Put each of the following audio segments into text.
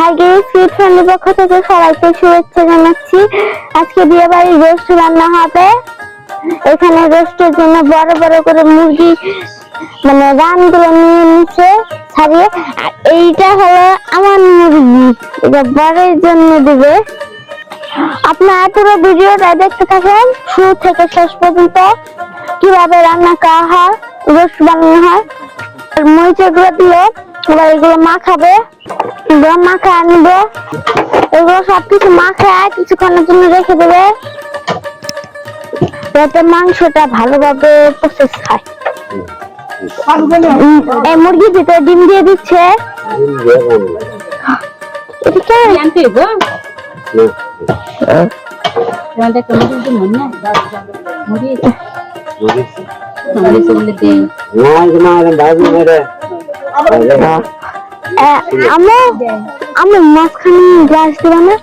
High guess sweet ফ্যামিলির পক্ষ থেকে সবাইকে শুভেচ্ছা জানাচ্ছি। আজকে বিয়ে বাড়ির রোস্ট রান্না হবে। এখানে রোস্টের জন্য বড় বড় করে মুরগি মানে রানগুলো নিয়ে নিচ্ছে ছাড়িয়ে। এইটা হলো আমার মুরগি। এটা বড়ের জন্য দেবে। আপনারা পুরো ভিডিওটা দেখতে থাকেন, শুরু থেকে শেষ পর্যন্ত। কীভাবে রান্না করা হয়, রোস্ট বানানো হয়, আর মরিচের গুঁড়ো দিলে এবার এগুলো মাখাবে এগুলো মাখা আনবে এগুলো সবকিছু মাখায় কিছুক্ষণের জন্য রেখে দেবে যাতে মাংসটা ভালোভাবে প্রসেস খায় উম, এই মুরগির ভিতরে ডিম দিয়ে দিচ্ছে এটা মাঝখানে গ্লাস দিবা না?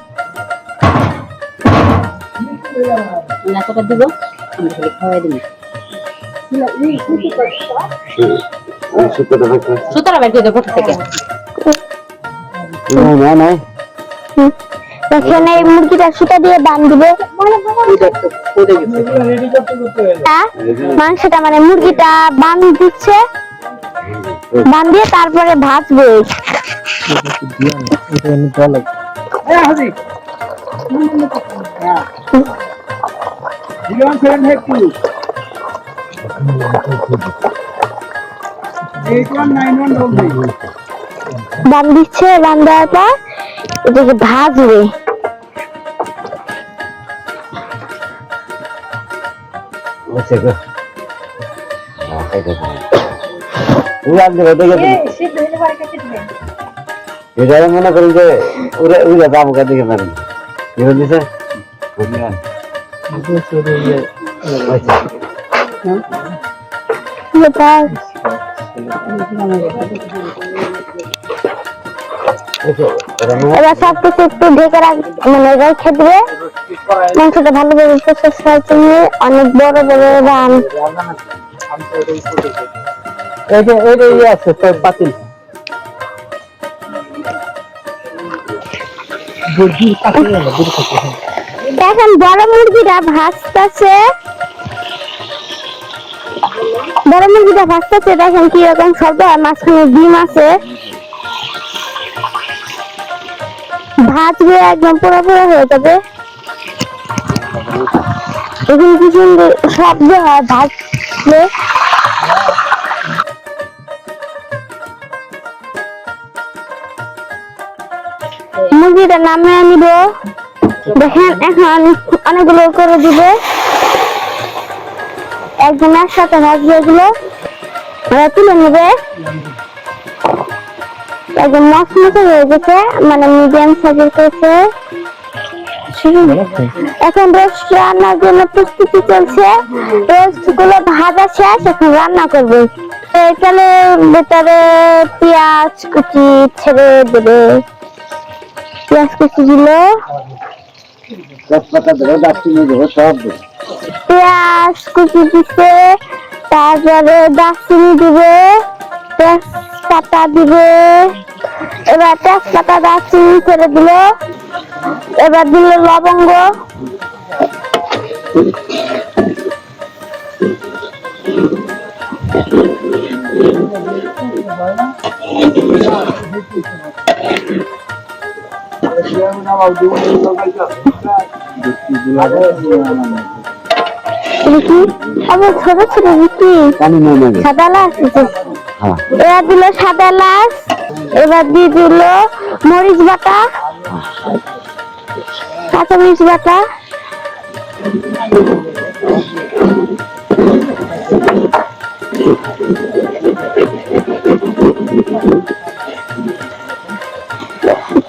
নাচটা দিব আমি খালি খাওয়াই দিবি। সুতরা বের করে দেবো থেকে? দেখেন এই মুরগিটা সুতা দিয়ে বান দিবে। মাংসটা মানে মুরগিটা বান দিচ্ছে। বান দিয়ে তারপরে ভাজবে বান দিচ্ছে বান দেওয়ার পর এটাকে ভাজবে এটা মনে করি যে কি বলছে এটা এবার সব কিছু একটু ঢেকে রাখ মানে রেখে দিবে। মাংসটা ভালোভাবে প্রসেস করার অনেক বড় বড় রান। এই ইয়ে আছে পাতিল দেখেন, বড় মুরগিটা ভাজতেছে। বড় মুরগিটা ভাজতেছে, দেখেন কি রকম শব্দ হয় মাঝখানে ডিম আছে। ভাত ভাজবে একদম পুরো পুরো হয়ে যাবে। এখানে কি সুন্দর শব্দ হয় ভাজলে মুরগিটা নামে নিব দেখেন, এখন অনেকগুলো করে দিবে। একদম একসাথে ভাজবে এগুলো তুলে নেবে। একদম মচমচে হয়ে গেছে মানে মিডিয়াম সাইজের করেছে। এখন রোস্ট রান্নার জন্য প্রস্তুতি চলছে। রোস্টগুলো ভাজা শেষ, এখন রান্না করবে। এখানে ভেতরে পেঁয়াজ কুচি ছেড়ে দেবে। পেঁয়াজ কুচি দিলো। তেজপাতা দেবো দারচিনি দেবো সব দেবো পেঁয়াজ কুচি দিছে তারপরে দারচিনি দিবে তেজপাতা দিবে। এবার তেজপাতা দারচিনি ছেড়ে দিল। এবার দিল লবঙ্গ। এটা কি আবার ছোট ছোট পানি সাদা আছে। হ্যাঁ। এবার দিল সাদা লাচ এবার দিয়ে দিল মরিচ বাটা কাঁচা মরিচ বাটা।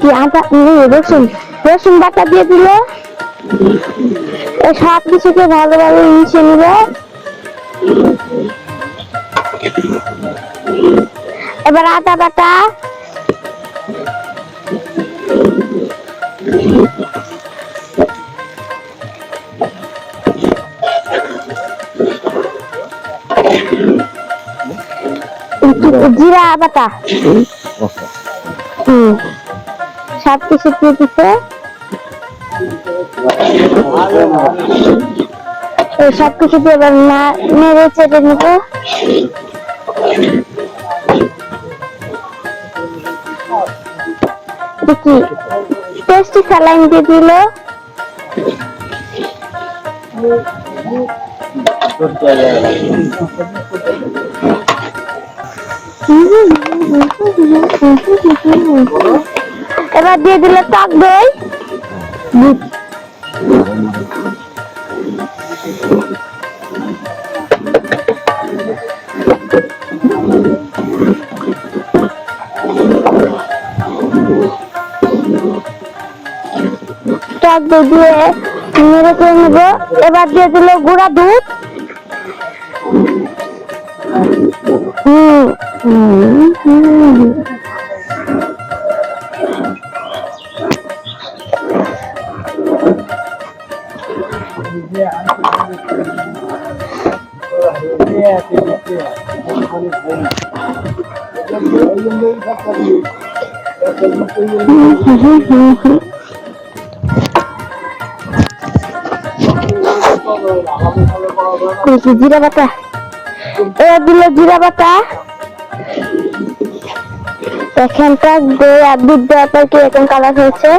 কি আদা রসুন। রসুন বাটা দিয়ে দিল এই সব কিছুকে ভালোভাবে মিশিয়ে নিব এবার আদা বাটা জিরা বাটা। হুম। সব কিছু দিয়ে দিছে সব কিছু দিয়ে এবার নেব। দেখি টেস্টি স্যালাইন দিয়ে দিল। এবার দিয়ে দিলে টক দই। টক দই দিয়ে নেড়ে করে নেব। এবার দিয়ে দিল গুঁড়া দুধ। হুম হুম হুম। জিরা বাটা। এবার দিল জিরা বাটা। দেখেন টক দই আর দুধ দেওয়ার পর কীরকম কালার হয়েছে?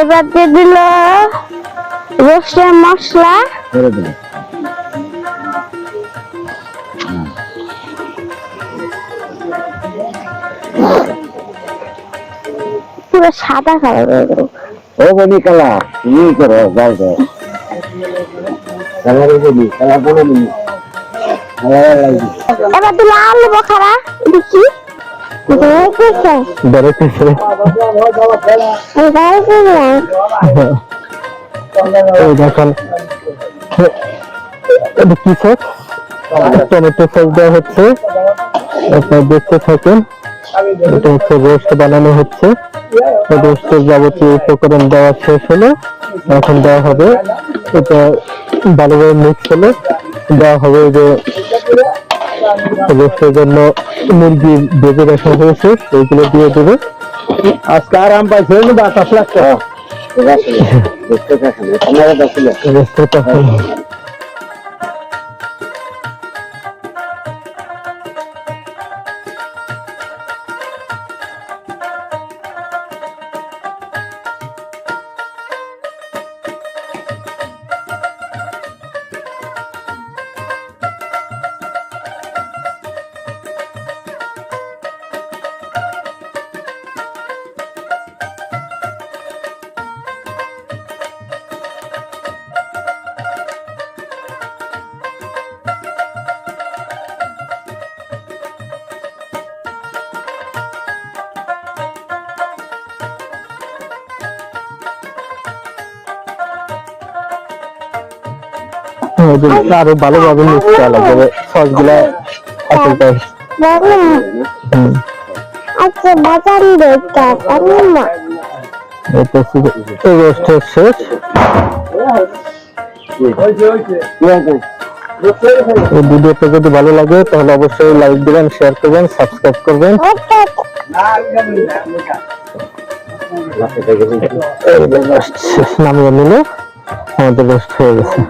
এবার দিয়ে দিল রোস্টের মশলা। সাদা কালার ও বলি কালা তুমি করো যাও তো কালার বলি কালার বলে নি এবার দিল আলু বোখারা দেখি। টমেটো সস দেওয়া হচ্ছে। আপনারা দেখতে থাকেন। এটা হচ্ছে রোস্ট বানানো হচ্ছে। রোস্টের যাবতীয় উপকরণ দেওয়া শেষ হলো। এখন দেওয়া হবে এটা ভালোভাবে মিক্স হলে। দেওয়া হবে যে রোস্টের জন্য মুরগি বেঁধে রাখা হয়েছে সেইগুলো দিয়ে দেবে। আজকে আরাম পাইছে বাতাস লাগছে। আরও ভালোভাবে মিক্স করা লাগবে। সসগুলা আচ্ছা বাজার দেখতে পারি না এটা রোস্টের শেষ। এই ভিডিওটা যদি ভালো লাগে তাহলে অবশ্যই লাইক দিবেন শেয়ার করবেন সাবস্ক্রাইব করবেন। নামিয়ে নিলে আমাদের রোস্ট হয়ে গেছে।